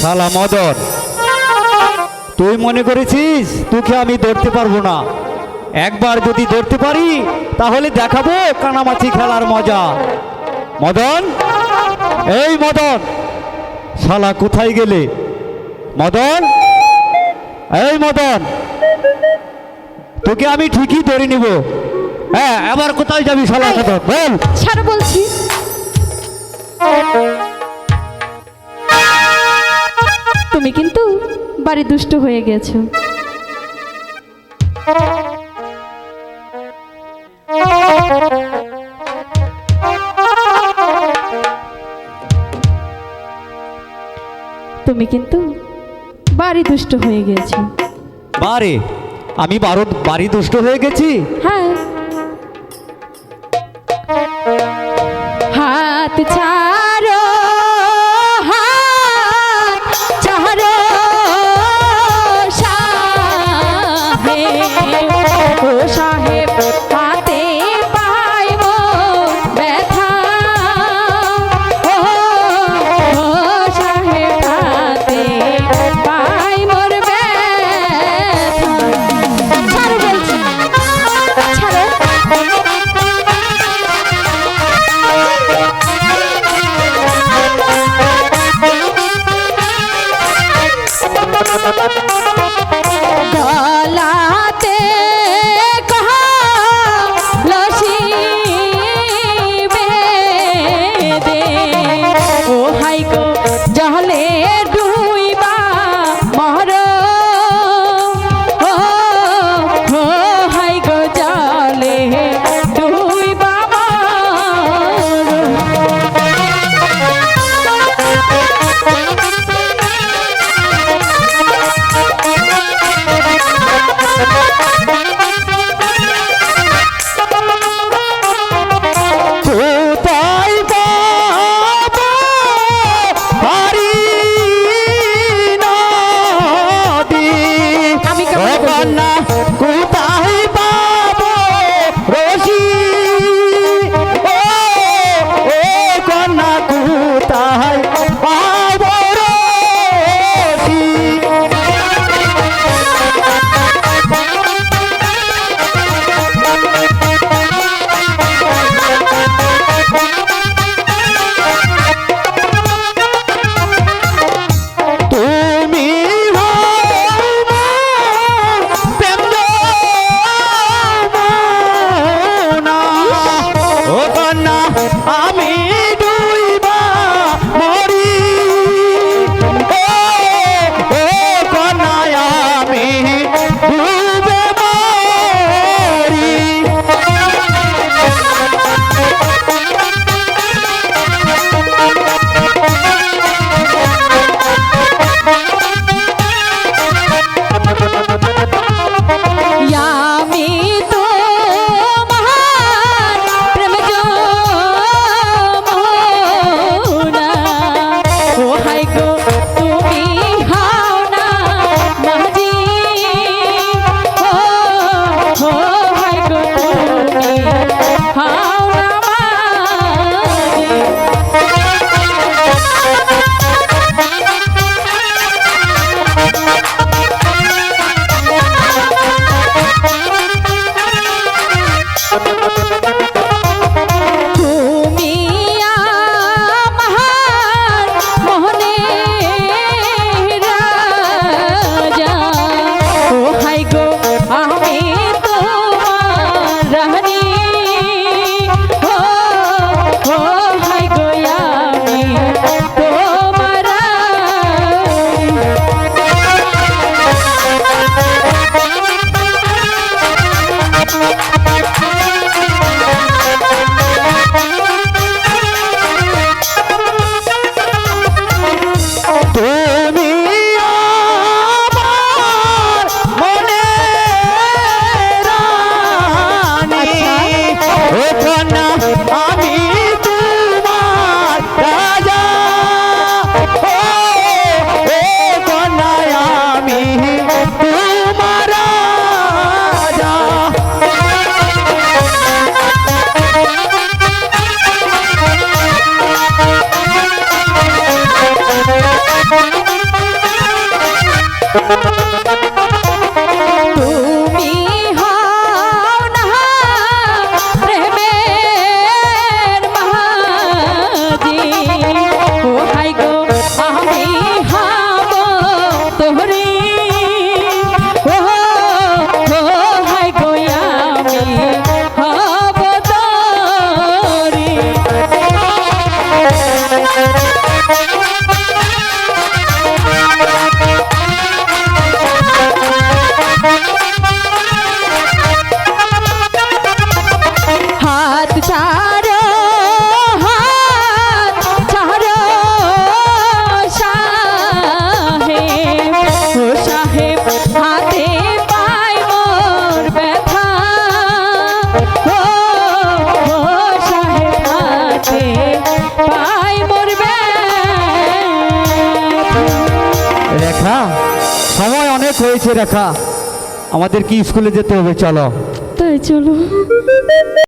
শালা মদন, তুই মনে করেছিস তোকে আমি ধরতে পারব না? একবার যদি ধরতে পারি, তাহলে দেখাবো কানামাছি খেলার মজা। মদন? এই মদন, শালা কোথায় গেলে? মদন? এই মদন, তোকে আমি ঠিকই ধরে নিব। হ্যাঁ আবার কোথায় যাবি শালা মদন? বল। ছাড়ো বলছি। তুমি কিন্তু বাড়ি দুষ্ট হয়ে গেছো। তুমি কিন্তু বাড়ি দুষ্ট হয়ে গেছো। বারে আমি বারো বাড়ি দুষ্ট হয়ে গেছি? হ্যাঁ। গলাতে না অনেক হয়েছে রেখা। আমাদের কি স্কুলে যেতে হবে? চলো। তাই চলো।